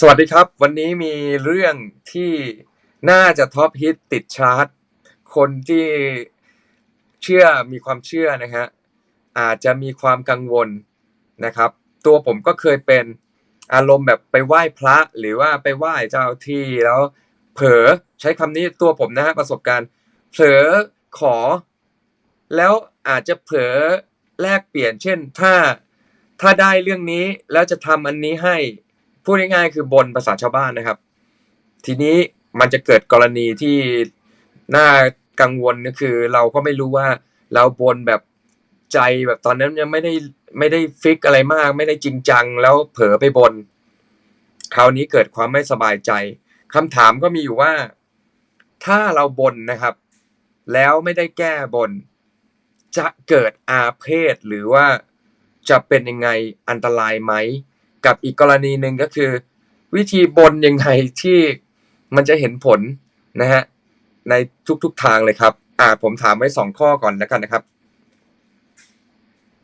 สวัสดีครับ วันนี้มีเรื่องที่น่าจะท็อปฮิตติดชาร์ตคนที่เชื่อมีความเชื่อนะฮะอาจจะมีความกังวลนะครับ ตัวผมก็เคยเป็นอารมณ์แบบไปไหว้พระหรือว่าไปไหว้เจ้าที่แล้วเผลอใช้คำนี้ตัวผมนะฮะประสบการณ์ เผลอขอ แล้วอาจจะเผลอแลกเปลี่ยนเช่นถ้าถ้าได้เรื่องนี้แล้วจะทำอันนี้ให้ พูดง่ายๆคือบนภาษาชาวบ้านนะครับ ทีนี้มันจะเกิดกรณีที่น่ากังวลก็คือ เราก็ไม่รู้ว่าเราบนแบบใจแบบตอนนั้นยังไม่ได้ไม่ได้ฟิกอะไรมาก ไม่ได้จริงจัง แล้วเผลอไปบน คราวนี้เกิดความไม่สบายใจคำถามก็มีอยู่ว่า ถ้าเราบนนะครับ แล้วไม่ได้แก้บน จะเกิดอาเพศหรือว่าจะเป็นยังไงอันตรายไหม กับอีกกรณีหนึ่งก็คือ วิธีบนยังไงที่มันจะเห็นผลนะฮะในทุกๆทางเลยครับอ่าผมถามไว้สองข้อก่อนแล้วกันนะครับ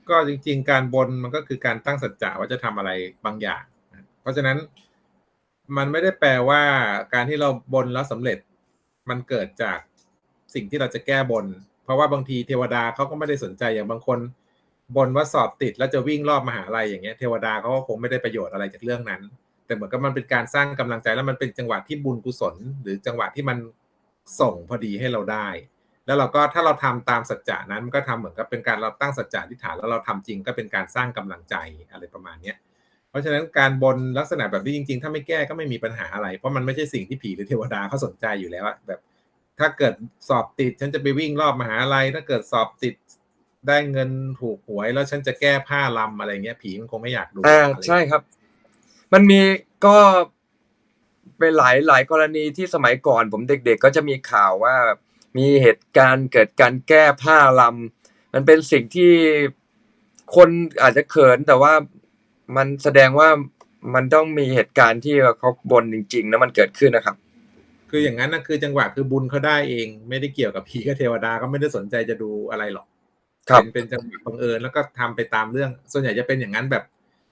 ก็จริง ๆ การบนมันก็คือการตั้งสัจจะว่าจะทำอะไรบางอย่าง เพราะฉะนั้นมันไม่ได้แปลว่าการที่เราบนแล้วสำเร็จมันเกิดจากสิ่งที่เราจะแก้บน เพราะว่าบางทีเทวดาเขาก็ไม่ได้สนใจอย่างบางคน บนว่าสอบติดแล้วจะวิ่งรอบมหาลัยอย่างเงี้ยเทวดาเขาก็คงไม่ได้ประโยชน์อะไรจากเรื่องนั้น แต่เหมือนกับมันเป็นการสร้างกำลังใจแล้วมันเป็นจังหวะที่บุญกุศล หรือจังหวะที่มันส่งพอดีให้เราได้ แล้วเราก็ถ้าเราทำตามสัจจะนั้นมันก็ทำเหมือนกับเป็นการเราตั้งสัจจะอธิษฐานแล้วเราทำจริงก็เป็นการสร้างกำลังใจอะไรประมาณเนี้ยเพราะฉะนั้นการบนลักษณะแบบนี้จริง ๆ ถ้าไม่แก้ก็ไม่มีปัญหาอะไร เพราะมันไม่ใช่สิ่งที่ผีหรือเทวดาเขาสนใจอยู่แล้วแบบถ้าเกิดสอบติดฉันจะไปวิ่งรอบมหาลัย ถ้าเกิดสอบติด ได้เงินถูกหวยแล้วฉันจะแก้ผ้าลำอะไรเงี้ย ผีมันคงไม่อยากดูอ่าอะไรใช่ครับ มันมีก็เป็นหลายหลายกรณีที่สมัยก่อนผมเด็ก ๆ ก็จะมีข่าวว่ามีเหตุการณ์เกิดการแก้ผ้าลำมันเป็นสิ่งที่คนอาจจะเขินแต่ว่ามันแสดงว่ามันต้องมีเหตุการณ์ที่เขาบนจริงๆแล้วมันเกิดขึ้นนะครับ คืออย่างนั้นนะคือจังหวะคือบุญเขาได้เอง ไม่ได้เกี่ยวกับผีกับเทวดาก็ไม่ได้สนใจจะดูอะไรหรอกครับ เป็นเป็นจังหวะบังเอิญแล้วก็ทำไปตามเรื่อง ส่วนใหญ่จะเป็นอย่างนั้นแบบ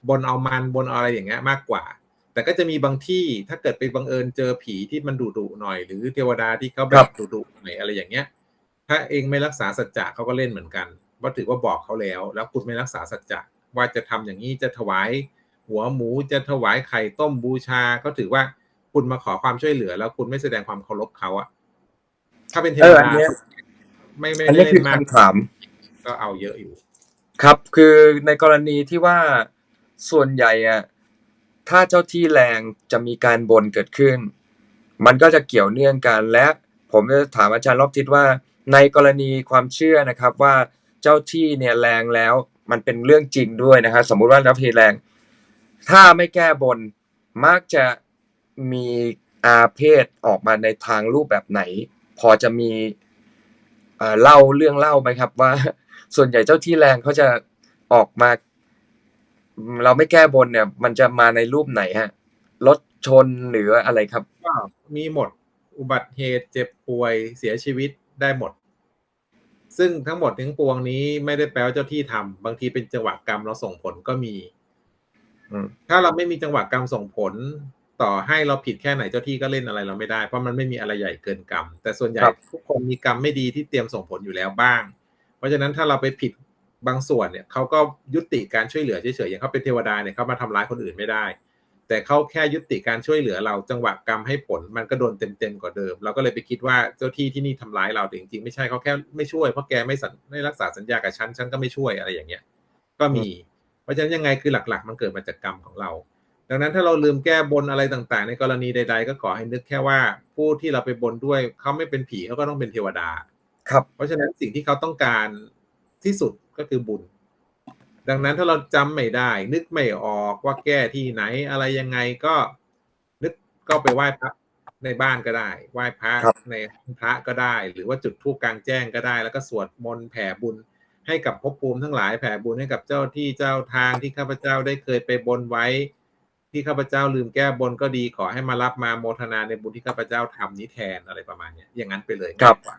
บนเอามันบนเอาอะไรอย่างเงี้ยมากกว่า แต่ก็จะมีบางที่ถ้าเกิดไปบังเอิญเจอผีที่มันดุดุๆหน่อย หรือเทวดาที่เขาแบครับบดุดุๆหน่อยอะไรอย่างเงี้ย ถ้าเองไม่รักษาสัจจะเขาก็เล่นเหมือนกันว่าถือว่าบอกเขาแล้ว แล้วคุณไม่รักษาสัจจะว่าจะทำอย่างนี้จะถวายหัวหมูจะถวายไข่ต้มบูชา ก็ถือว่าคุณมาขอความช่วยเหลือ แล้วคุณไม่แสดงความเคารพเขาอะถ้าเป็นเทเอวออันดาเนี้ยไม่ไม่อันได้นี้คืเล่อนมากคำถาม ก็เอาเยอะอยู่ ครับคือในกรณีที่ว่าส่วนใหญ่อะถ้าเจ้าที่แรงจะมีการบนเกิดขึ้น มันก็จะเกี่ยวเนื่องกันและผมจะถามอาจารย์รอบทิศว่า ในกรณีความเชื่อนะครับว่าเจ้าที่เนี่ยแรงแล้วมันเป็นเรื่องจริงด้วยนะครับสมมุติว่าเจ้าที่แรง ถ้าไม่แก้บนมักจะมีอาเพศออกมาในทางรูปแบบไหน พอจะมี เอ่อเล่าเรื่องเล่าไหมครับ ว่า ส่วนใหญ่เจ้าที่แรงเขาจะออกมาอืมเราไม่แก้บนเนี่ย มันจะมาในรูปไหนฮะรถชนหรืออะไรครับก็มีหมดอุบัติเหตุเจ็บป่วยเสียชีวิตได้หมด ซึ่งทั้งหมดทั้งปวงนี้ไม่ได้แปลว่าเจ้าที่ทำบางทีเป็นจังหวะกรรมเราส่งผลก็มีอืมถ้าเราไม่มีจังหวะกรรมส่งผล ต่อให้เราผิดแค่ไหนเจ้าที่ก็เล่นอะไรเราไม่ได้เพราะมันไม่มีอะไรใหญ่เกินกรรม แต่ส่วนใหญ่ครับทุกคนมีกรรมไม่ดีที่เตรียมส่งผลอยู่แล้วบ้าง เพราะฉะนั้นถ้าเราไปผิดบางส่วนเนี่ยเขาก็ยุติการช่วยเหลือเฉยๆอย่างเขาเป็นเทวดาเนี่ยเขามาทำร้ายคนอื่นไม่ได้ แต่เขาแค่ยุติการช่วยเหลือเราจังหวะกรรมให้ผลมันก็โดนเต็มๆกว่าเดิม เราก็เลยไปคิดว่าเจ้าที่ที่นี่ทำร้ายเราแต่จริงๆไม่ใช่เขาแค่ไม่ช่วยเพราะแกไม่สัญไม่รักษาสัญญากับฉันฉันก็ไม่ช่วยอะไรอย่างเงี้ย ก็มี เพราะฉะนั้นยังไงคือหลัก ๆ มันเกิดมาจากกรรมของเรา ดังนั้นถ้าเราลืมแก้บนอะไรต่างๆ ในกรณีใด ๆ ก็ขอให้นึกแค่ว่าผู้ที่เราไปบนด้วยเขาไม่เป็นผีเขาก็ต้องเป็นเทวดา ครับ เพราะฉะนั้นสิ่งที่เขาต้องการที่สุดก็คือบุญ ดังนั้นถ้าเราจำไม่ได้ นึกไม่ออกว่าแก้ที่ไหนอะไรยังไงก็นึกก็ไปไหว้พระในบ้านก็ได้ ไหว้พระครับในห้องพระก็ได้ หรือว่าจุดธูปกลางแจ้งก็ได้ แล้วก็สวดมนต์แผ่บุญให้กับภพภูมิทั้งหลายแผ่บุญให้กับเจ้าที่เจ้าทางที่ข้าพเจ้าได้เคยไปบนไว้ ที่ข้าพเจ้าลืมแก้บนก็ดีขอให้มารับมาโมทนาในบุญที่ข้าพเจ้าทำนี้แทนอะไรประมาณเนี้ยอย่างนั้นไปเลยครับง่ายกว่า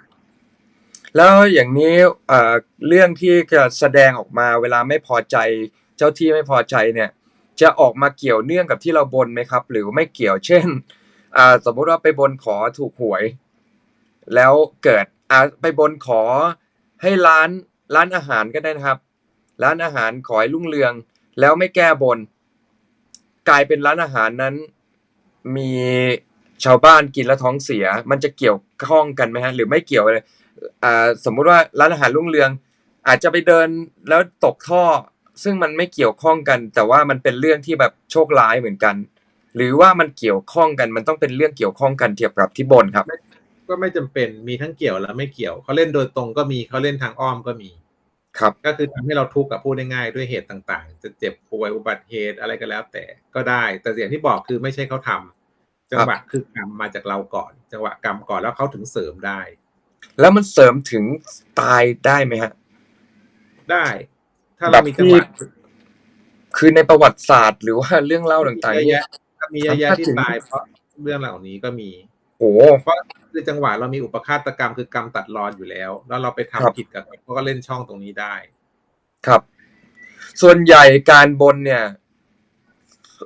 แล้วอย่างนี้เอ่อเรื่องที่จะแสดงออกมาเวลาไม่พอใจเจ้าที่ไม่พอใจเนี่ยจะออกมาเกี่ยวเนื่องกับที่เราบนไหมครับ หรือไม่เกี่ยวเช่นอ่าสมมุติว่าไปบนขอถูกหวย แล้วเกิดอ่าไปบนขอให้ร้านร้านอาหารก็ได้นะครับ ร้านอาหารขอให้รุ่งเรือง แล้วไม่แก้บน กลายเป็นร้านอาหารนั้น มีชาวบ้านกินแล้วท้องเสีย มันจะเกี่ยวข้องกันไหมฮะหรือไม่เกี่ยวเลยอ่าสมมุติว่าร้านอาหารรุ่งเรือง อาจจะไปเดินแล้วตกท่อ ซึ่งมันไม่เกี่ยวข้องกัน แต่ว่ามันเป็นเรื่องที่แบบโชคร้ายเหมือนกัน หรือว่ามันเกี่ยวข้องกันมันต้องเป็นเรื่องเกี่ยวข้องกันเทียบกับที่บนครับ ก็ไม่จำเป็นมีทั้งเกี่ยวและไม่เกี่ยวเขาเล่นโดยตรงก็มีเขาเล่นทางอ้อมก็มี ครับก็คือทำให้เราทุกข์กับพูดได้ง่ายด้วยเหตุต่างๆ จะเจ็บป่วยอุบัติเหตุอะไรก็แล้ว แต่ก็ได้ แต่อย่างที่บอกคือไม่ใช่เขาทำจังหวะคือกรรมมาจากเราก่อน จังหวะกรรมก่อนแล้วเขาถึงเสริมได้ แล้วมันเสริมถึงตายได้ไหมฮะ ได้ ถ้าเรามีจังหวะแบบที่คือในประวัติศาสตร์หรือว่าเรื่องเล่าต่างๆเยอะนี่แยะก็มีเยอะแยะถ้าที่ถึงตายเพราะเรื่องเหล่านี้ก็มี โอ้เพราะคือจังหวะเรามีอุปฆาตกรรมคือกรรมตัดรอนอยู่แล้ว แล้วเราไปทำครับผิดกับเขาก็เล่นช่องตรงนี้ได้ ครับ ส่วนใหญ่การบนเนี่ย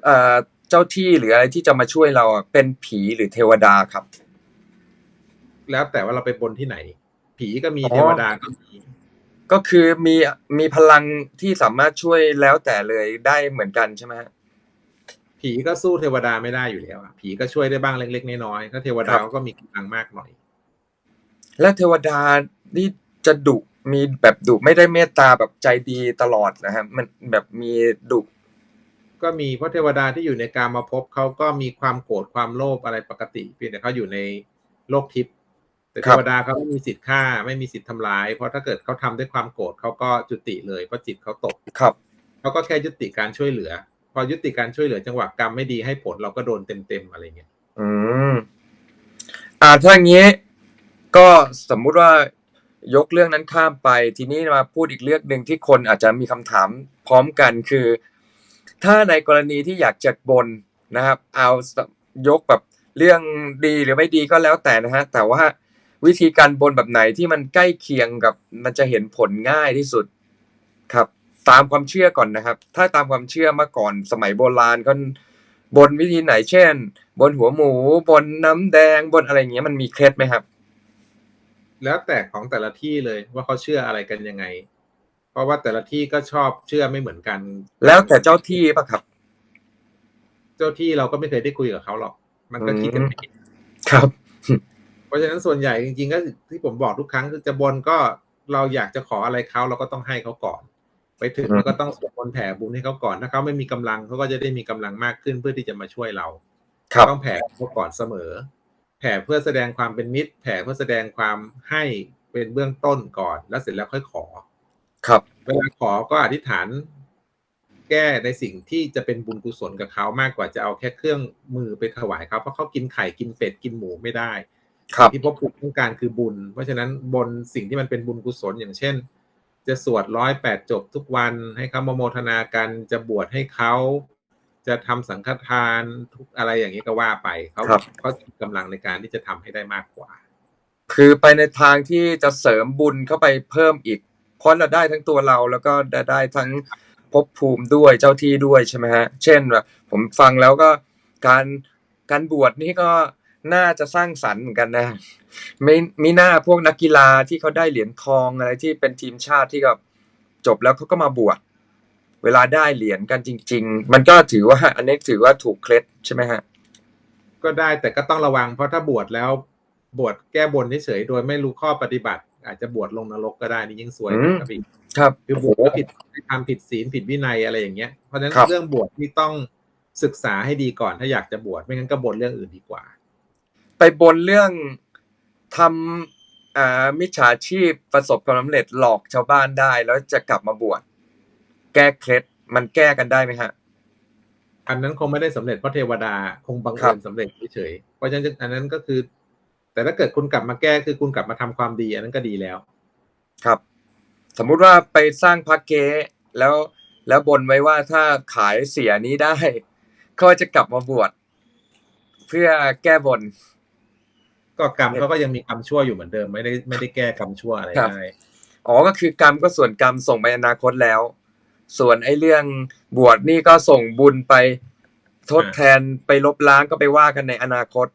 เอ่อเจ้าที่หรืออะไรที่จะมาช่วยเราอะเป็นผีหรือเทวดาครับ แล้วแต่ว่าเราไปบนที่ไหน ผีก็มีอ๋อเทวดาก็มีก็คือมีมีพลังที่สามารถช่วยแล้วแต่เลยได้เหมือนกันใช่ไหมฮะ ผีก็สู้เทวดาไม่ได้อยู่แล้วอะผีก็ช่วยได้บ้างเล็ก ๆ น้อยๆถ้าเทวดาครับเขาก็มีกำลังมากหน่อย และเทวดานี่จะดุมีแบบดุไม่ได้เมตตาแบบใจดีตลอดนะฮะมันแบบมีดุก็มีเพราะเทวดาที่อยู่ในการมาพบเขาก็มีความโกรธความโลภอะไรปกติเพียงแต่เขาอยู่ในโลกทิพย์แต่เทวดาเขาไม่มีสิทธิ์ฆ่า ไม่มีสิทธิ์ทำร้าย เพราะถ้าเกิดเขาทำด้วยความโกรธเขาก็จุติเลยเพราะจิตเขาตกครับเขาก็แค่ยุติการช่วยเหลือ พอยุติการช่วยเหลือจังหวะกรรมไม่ดีให้ผลเราก็โดนเต็มๆอะไรเงี้ยอืมอ่าถ้าอย่างนี้ ก็สมมุติว่ายกเรื่องนั้นข้ามไป ทีนี้มาพูดอีกเรื่องหนึ่งที่คนอาจจะมีคำถามพร้อมกันคือ ถ้าในกรณีที่อยากจะบนนะครับ เอายกแบบเรื่องดีหรือไม่ดีก็แล้วแต่นะฮะ แต่ว่าวิธีการบนแบบไหนที่มันใกล้เคียงกับมันจะเห็นผลง่ายที่สุดครับ ตามความเชื่อก่อนนะครับ ถ้าตามความเชื่อเมื่อก่อนสมัยโบราณก็บนวิธีไหนเช่น บนหัวหมู บนน้ำแดงบนอะไรอย่างเงี้ยมันมีเคล็ดไหมครับ แล้วแต่ของแต่ละที่เลยว่าเขาเชื่ออะไรกันยังไง เพราะว่าแต่ละที่ก็ชอบเชื่อไม่เหมือนกัน แล้วแต่เจ้าที่ปะครับ เจ้าที่เราก็ไม่เคยได้คุยกับเขาหรอก มันก็คิดกันไปเองครับ เพราะฉะนั้นส่วนใหญ่จริงๆก็ที่ผมบอกทุกครั้งคือจะบนก็เราอยากจะขออะไรเขาเราก็ต้องให้เขาก่อน ไปถึงอืมเราก็ต้องสวดมนต์แผ่บุญให้เขาก่อน ถ้าเขาไม่มีกำลังเขาก็จะได้มีกำลังมากขึ้นเพื่อที่จะมาช่วยเราครับต้องแผ่เขาก่อนเสมอ แผ่เพื่อแสดงความเป็นมิตร แผ่เพื่อแสดงความให้เป็นเบื้องต้นก่อน แล้วเสร็จแล้วค่อยขอ ครับ เวลาขอก็อธิษฐาน แก้ในสิ่งที่จะเป็นบุญกุศลกับเขามากกว่าจะเอาแค่เครื่องมือไปถวายเขาเพราะเขากินไข่กินเป็ดกินหมูไม่ได้ครับที่พ่อปู่ต้องการคือบุญ เพราะฉะนั้นบนสิ่งที่มันเป็นบุญกุศลอย่างเช่น จะสวดร้อยแปดจบทุกวันให้เขามาโมทนากันจะบวชให้เขาจะทำสังฆทานทุกอะไรอย่างนี้ก็ว่าไปเขาครับเขามีกำลังในการที่จะทำให้ได้มากกว่า คือไปในทางที่จะเสริมบุญเข้าไปเพิ่มอีก เพราะเราได้ทั้งตัวเราแล้วก็ได้ได้ทั้งภพภูมิด้วยเจ้าที่ด้วยใช่ไหมฮะ เช่นแบบผมฟังแล้วก็การการบวชนี่ก็ น่าจะสร้างสรรค์เหมือนกันนะไม่มีหน้าพวกนักกีฬาที่เขาได้เหรียญทองอะไรที่เป็นทีมชาติที่กับจบแล้วเขาก็มาบวชเวลาได้เหรียญกันจริง ๆ มันก็ถือว่า อันนี้ถือว่าถูกเคล็ดใช่ไหมฮะ ก็ได้แต่ก็ต้องระวังเพราะถ้าบวชแล้วบวชแก้บนเฉยๆโดยไม่รู้ข้อปฏิบัติ อาจจะบวชลงนรกก็ได้นี่ยิ่งสวยอืมครับอีกครับคือบโอ้วชโหแล้วผิดทำผิดศีลผิดวินัยอะไรอย่างเงี้ยเพราะฉะนั้นครับเรื่องบวชที่ต้องศึกษาให้ดีก่อนถ้าอยากจะบวชไม่งั้นก็บวชเรื่องอื่นดีกว่า ไปบนเรื่องทำอ่ามิจฉาชีพประสบความสำเร็จหลอกชาวบ้านได้ แล้วจะกลับมาบวชแก้เคล็ดมันแก้กันได้ไหมฮะ อันนั้นคงไม่ได้สำเร็จเพราะเทวดาคงบังครัเอิบญสำเร็จเฉยๆเพราะฉะนั้นอันนั้นก็คือ แต่ถ้าเกิดคุณกลับมาแก้คือคุณกลับมาทำความดี อันนั้นก็ดีแล้ว ครับ สมมุติว่าไปสร้างพระเก๊แล้วแล้วบนไว้ว่าถ้าขายเสียนี้ได้ ก็จะกลับมาบวชเพื่อแก้บน ก็กรรมเขาก็ยังมีกรรมชั่วอยู่เหมือนเดิมไม่ได้ไม่ได้แก้กรรมชั่วอะไรครับได้อ๋อก็คือกรรมก็ส่วนกรรมส่งไปอนาคตแล้ว ส่วนไอ้เรื่องบวชนี่ก็ส่งบุญไปทดแทนไปลบล้างก็ไปว่ากันในอนาคต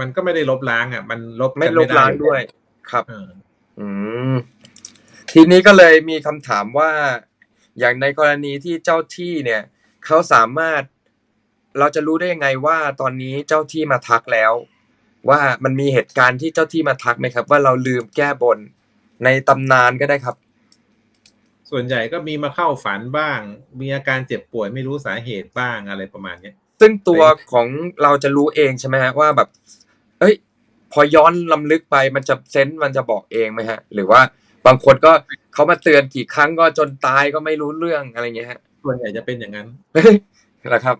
มันก็ไม่ได้ลบล้างอะ มันลบกันไม่ลบด้ล้างด้วยครับเอออืมทีนี้ก็เลยมีคำถามว่า อย่างในกรณีที่เจ้าที่เนี่ยเขาสามารถเราจะรู้ได้ยังไงว่าตอนนี้เจ้าที่มาทักแล้ว ว่ามันมีเหตุการณ์ที่เจ้าที่มาทักไหมครับ ว่าเราลืมแก้บนในตำนานก็ได้ครับ ส่วนใหญ่ก็มีมาเข้าฝันบ้าง มีอาการเจ็บป่วยไม่รู้สาเหตุบ้างอะไรประมาณเนี้ยซึ่งตัวของเราจะรู้เองใช่ไหมฮะว่าแบบ เอ้ย พอย้อนลำลึกไปมันจะเซนส์มันจะบอกเองไหมฮะ หรือว่าบางคนก็เขามาเตือนกี่ครั้งก็จนตายก็ไม่รู้เรื่องอะไรเงี้ยฮะส่วนใหญ่จะเป็นอย่างนั้นเหรอครับ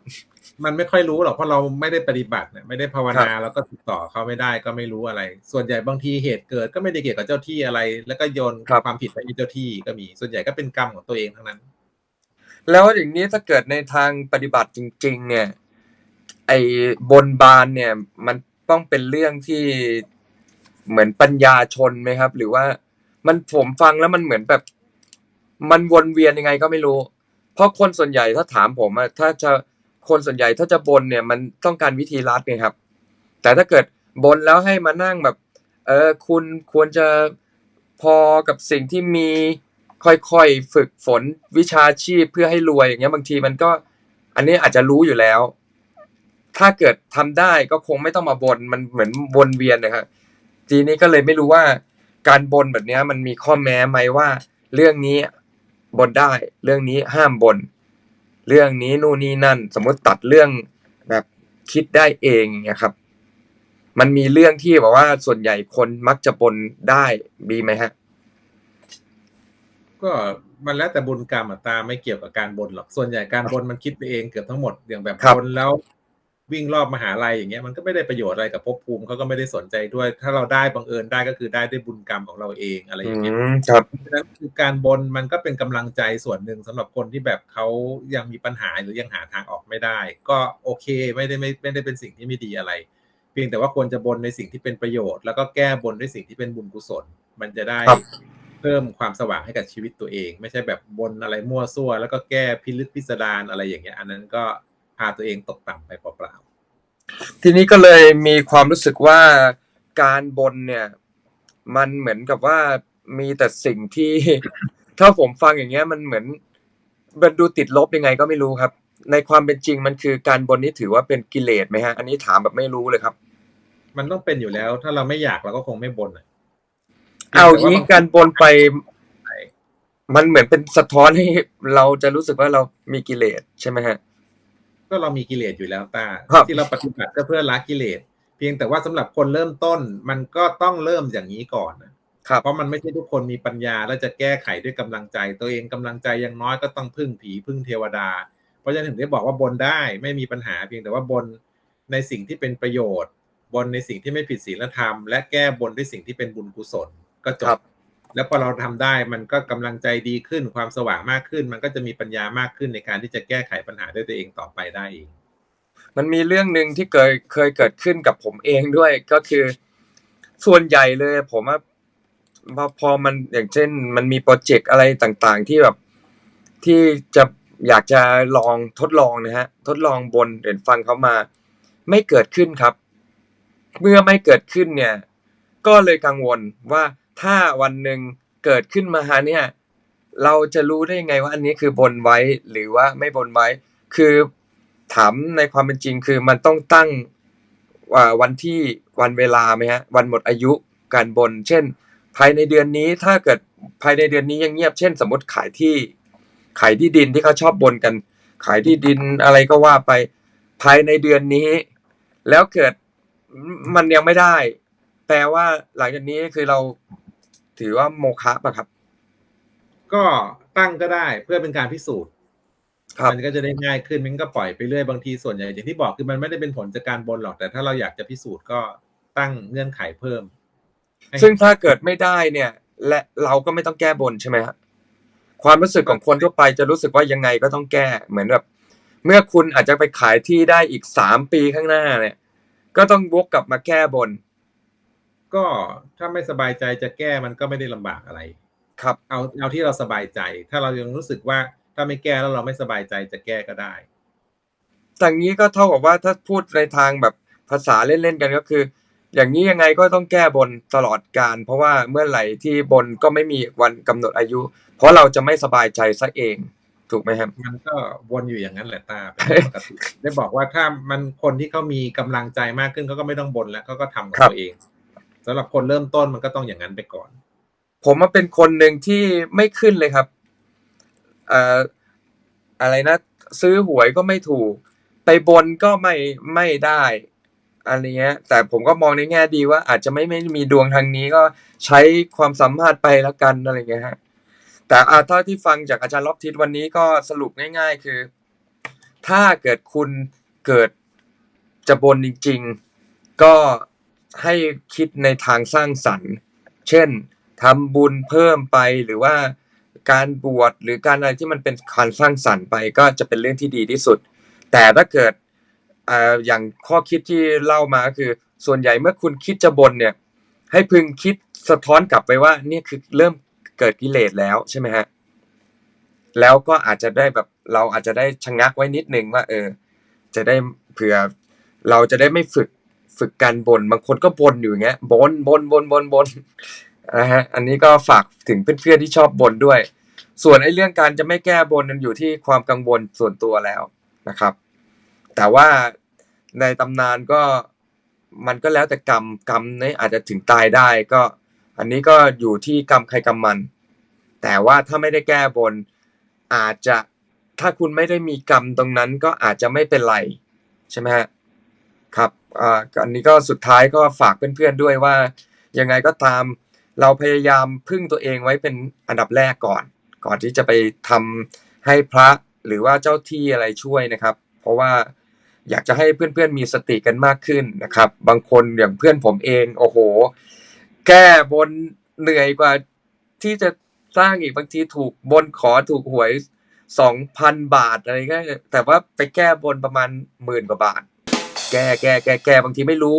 มันไม่ค่อยรู้หรอกเพราะเราไม่ได้ปฏิบัติเนี่ยไม่ได้ภาวนาครับแล้วก็ติดต่อเขาไม่ได้ก็ไม่รู้อะไร ส่วนใหญ่บางทีเหตุเกิดก็ไม่ได้เกี่ยวกับเจ้าที่อะไร แล้วก็โยนความผิดไปที่เจ้าที่ก็มี ส่วนใหญ่ก็เป็นกรรมของตัวเองทั้งนั้น แล้วอย่างนี้ถ้าเกิดในทางปฏิบัติจริง ๆ เนี่ย ไอ้บนบานเนี่ย มันต้องเป็นเรื่องที่เหมือนปัญญาชนไหมครับ หรือว่ามันผมฟังแล้วมันเหมือนแบบ มันวนเวียนยังไงก็ไม่รู้ เพราะคนส่วนใหญ่ถ้าถามผมอะถ้าจะ คนส่วนใหญ่ถ้าจะบนเนี่ยมันต้องการวิธีลัดไงครับ แต่ถ้าเกิดบนแล้วให้มานั่งแบบ เออคุณควรจะพอกับสิ่งที่มีค่อยๆฝึกฝนวิชาชีพเพื่อให้รวยอย่างเงี้ยบางทีมันก็ อันนี้อาจจะรู้อยู่แล้ว ถ้าเกิดทำได้ก็คงไม่ต้องมาบนมันเหมือนวนเวียนนะครับทีนี้ก็เลยไม่รู้ว่าการบนแบบเนี้ยมันมีข้อแม้ไหมว่า เรื่องนี้บนได้ เรื่องนี้ห้ามบน เรื่องนี้นู่นนี่นั่น สมมติตัดเรื่องแบบคิดได้เองอย่างเงี้ยครับ มันมีเรื่องที่แบบว่าส่วนใหญ่คนมักจะบนได้มีไหมฮะ ก็มันแล้วแต่บุญกรรมอะตาไม่เกี่ยวกับการบนหรอกส่วนใหญ่การบนมันคิดไปเองเกือบทั้งหมดอย่างแบบครับบนแล้ว วิ่งรอบมหาลัยอย่างเงี้ยมันก็ไม่ได้ประโยชน์อะไรกับภพภูมิเขาก็ไม่ได้สนใจด้วย ถ้าเราได้บังเอิญได้ก็คือได้ด้วยบุญกรรมของเราเองอะไรออืย่างเงี้ยมครับเพราะฉะนั้นคือการบนมันก็เป็นกำลังใจส่วนหนึ่งสำหรับคนที่แบบเขายังมีปัญหาหรือยังหาทางออกไม่ได้ ก็โอเคไม่ได้ไม่ไม่ได้เป็นสิ่งที่ไม่ดีอะไร เพียงแต่ว่าควรจะบนในสิ่งที่เป็นประโยชน์ แล้วก็แก้บนด้วยสิ่งที่เป็นบุญกุศล มันจะได้ครับเพิ่มความสว่างให้กับชีวิตตัวเอง ไม่ใช่แบบบนอะไรมั่วซั่ว แล้วก็แก้พิลึกพิสดารอะไรอย่างเงี้ยอันนั้นก็ พาตัวเองตกต่ำไปเปล่าทีนี้ก็เลยมีความรู้สึกว่าการบนเนี่ย มันเหมือนกับว่ามีแต่สิ่งที่ ถ้าผมฟังอย่างเงี้ยมันเหมือนมันดูติดลบยังไงก็ไม่รู้ครับ ในความเป็นจริงมันคือการบนนี้ถือว่าเป็นกิเลสไหมฮะ อันนี้ถามแบบไม่รู้เลยครับๆมันต้องเป็นอยู่แล้ว ถ้าเราไม่อยากเราก็คงไม่บนอะเอาพียงแต่ว่งี้บงการบนไปใช่มันเหมือนเป็นสะท้อนให้เราจะรู้สึกว่าเรามีกิเลสใช่ไหมฮะ ก็เรามีกิเลสอยู่แล้วตาครับที่เราปฏิบัติก็เพื่อละกิเลส เพียงแต่ว่าสำหรับคนเริ่มต้นมันก็ต้องเริ่มอย่างนี้ก่อนนะครับเพราะมันไม่ใช่ทุกคนมีปัญญาแล้วจะแก้ไขด้วยกำลังใจ ตัวเองกำลังใจยังน้อยก็ต้องพึ่งผีพึ่งเทวดา เพราะฉะนั้นถึงได้บอกว่าบนได้ไม่มีปัญหา เพียงแต่ว่าบนในสิ่งที่เป็นประโยชน์ บนในสิ่งที่ไม่ผิดศีลธรรม และแก้บนด้วยสิ่งที่เป็นบุญกุศลก็จครับบ แล้วพอเราทำได้มันก็กำลังใจดีขึ้นความสว่างมากขึ้น มันก็จะมีปัญญามากขึ้นในการที่จะแก้ไขปัญหาด้วยตัวเองต่อไปได้เองมันมีเรื่องหนึ่งที่เคยเคยเกิดขึ้นกับผมเองด้วยก็คือ ส่วนใหญ่เลย ผมว่าพอพอมันอย่างเช่น มันมีโปรเจกต์อะไรต่างๆ ที่แบบที่จะอยากจะลองทดลองนะฮะ ทดลองบนเห็นฟังเขามา ไม่เกิดขึ้นครับ เมื่อไม่เกิดขึ้นเนี่ย ก็เลยกังวลว่า ถ้าวันหนึ่งเกิดขึ้นมาเนี่ย เราจะรู้ได้ยังไงว่าอันนี้คือบนไว้หรือว่าไม่บนไว้ คือถามในความเป็นจริงคือมันต้องตั้งอ่าวันที่วันเวลาไหมฮะวันหมดอายุการบน เช่น ภายในเดือนนี้ถ้าเกิดภายในเดือนนี้ยังเงียบ เช่น สมมติขายที่ขายที่ดินที่เขาชอบบนกัน ขายที่ดินอะไรก็ว่าไปภายในเดือนนี้ แล้วเกิดมันยังไม่ได้ แปลว่าหลังจากนี้คือเรา ถือว่าโมฆะปะครับ ก็ตั้งก็ได้เพื่อเป็นการพิสูจน์ครับมันก็จะได้ง่ายขึ้นมันก็ปล่อยไปเรื่อยบางทีส่วนใหญ่อย่างที่บอกคือมันไม่ได้เป็นผลจากการบนหรอกแต่ถ้าเราอยากจะพิสูจน์ก็ตั้งเงื่อนไขเพิ่มให้ซึ่งถ้าเกิดไม่ได้เนี่ย และเราก็ไม่ต้องแก้บนใช่ไหมฮะความรู้สึกของคนทั่วไปจะรู้สึกว่ายังไงก็ต้องแก้เหมือนแบบเมื่อคุณอาจจะไปขายที่ได้อีกสามปีข้างหน้าเนี่ย ก็ต้องวกกลับมาแก้บน ก็ถ้าไม่สบายใจจะแก้มันก็ไม่ได้ลำบากอะไร ครับ เอาเอาที่เราสบายใจ ถ้าเรายังรู้สึกว่าถ้าไม่แก้แล้วเราไม่สบายใจจะแก้ก็ได้จากนี้ก็เท่ากับว่าถ้าพูดในทางแบบภาษาเล่นๆกันก็คือ อย่างนี้ยังไงก็ต้องแก้บนตลอดการ เพราะว่าเมื่อไหร่ที่บนก็ไม่มีวันกำหนดอายุ เพราะเราจะไม่สบายใจซะเองถูกไหมครับมันก็วนอยู่อย่างนั้นแหละตาเป็นเรื่องปกติได้บอกว่าถ้ามันคนที่เขามีกำลังใจมากขึ้นเขาก็ไม่ต้องบนแล้วเขาก็ทำของครับตัวเอง สำหรับคนเริ่มต้นมันก็ต้องอย่างนั้นไปก่อน ผมมาเป็นคนหนึ่งที่ไม่ขึ้นเลยครับอ่ออะไรนะ ซื้อหวยก็ไม่ถูก ไปบนก็ไม่ไม่ได้อะไรเงี้ย แต่ผมก็มองในแง่ดีว่า อาจจะไม่ไม่มีดวงทางนี้ก็ใช้ความสามารถไปแล้วกันอะไรเงี้ยฮะแต่อาเท่าที่ฟังจากอาจารย์ล็อบทิศวันนี้ก็สรุปง่าย ๆ คือ ถ้าเกิดคุณเกิดจะบนจริง ๆ ก็ ให้คิดในทางสร้างสรรค์ เช่น ทำบุญเพิ่มไปหรือว่าการบวชหรือการอะไรที่มันเป็นการสร้างสรรค์ไปก็จะเป็นเรื่องที่ดีที่สุด แต่ถ้าเกิดอย่างข้อคิดที่เล่ามาก็คือ ส่วนใหญ่เมื่อคุณคิดจะบนเนี่ย ให้พึงคิดสะท้อนกลับไปว่านี่คือเริ่มเกิดกิเลสแล้วใช่ไหมฮะแล้วก็อาจจะได้แบบเราอาจจะได้ชะงักไว้นิดนึงว่า เออ จะได้เผื่อเราจะได้ไม่ฝึก ฝึกการบนบางคนก็บ่นอยู่อย่างเงี้ยบนบนบนบนบนนะฮะอันนี้ก็ฝากถึงเพื่อนๆที่ชอบบ่นด้วย ส่วนไอ้เรื่องการจะไม่แก้บนนั้นอยู่ที่ความกังวลส่วนตัวแล้วนะครับ แต่ว่าในตำนานก็มันก็แล้วแต่กรรมกรรมนี้อาจจะถึงตายได้ก็ อันนี้ก็อยู่ที่กรรมใครกรรมมัน แต่ว่าถ้าไม่ได้แก้บนอาจจะถ้าคุณไม่ได้มีกรรมตรงนั้นก็อาจจะไม่เป็นไร ใช่ไหมฮะครับอันนี้ก็สุดท้ายก็ฝากเพื่อนๆด้วยว่ายังไงก็ตามเราพยายามพึ่งตัวเองไว้เป็นอันดับแรกก่อน ก่อนที่จะไปทำให้พระหรือว่าเจ้าที่อะไรช่วยนะครับ เพราะว่าอยากจะให้เพื่อนๆมีสติกันมากขึ้นนะครับ บางคนอย่างเพื่อนผมเองโอ้โห แก้บนเหนื่อยกว่าที่จะสร้างอีกบางทีถูกบนขอถูกหวยสองพันบาทอะไรก็แต่ว่าไปแก้บนประมาณหมื่นกว่าบาท แก้แก้แก้แก้บางทีไม่รู้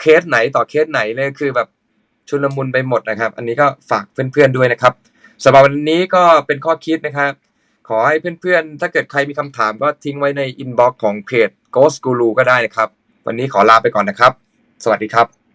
เคสไหนต่อเคสไหนเลยคือแบบชุลมุนไปหมดนะครับ อันนี้ก็ฝากเพื่อนๆด้วยนะครับสำหรับวันนี้ก็เป็นข้อคิดนะครับ ขอให้เพื่อนๆ ถ้าเกิดใครมีคำถามก็ทิ้งไว้ในอินบ็อกซ์ของเพจ Ghost Guru ก็ได้นะครับ วันนี้ขอลาไปก่อนนะครับ สวัสดีครับ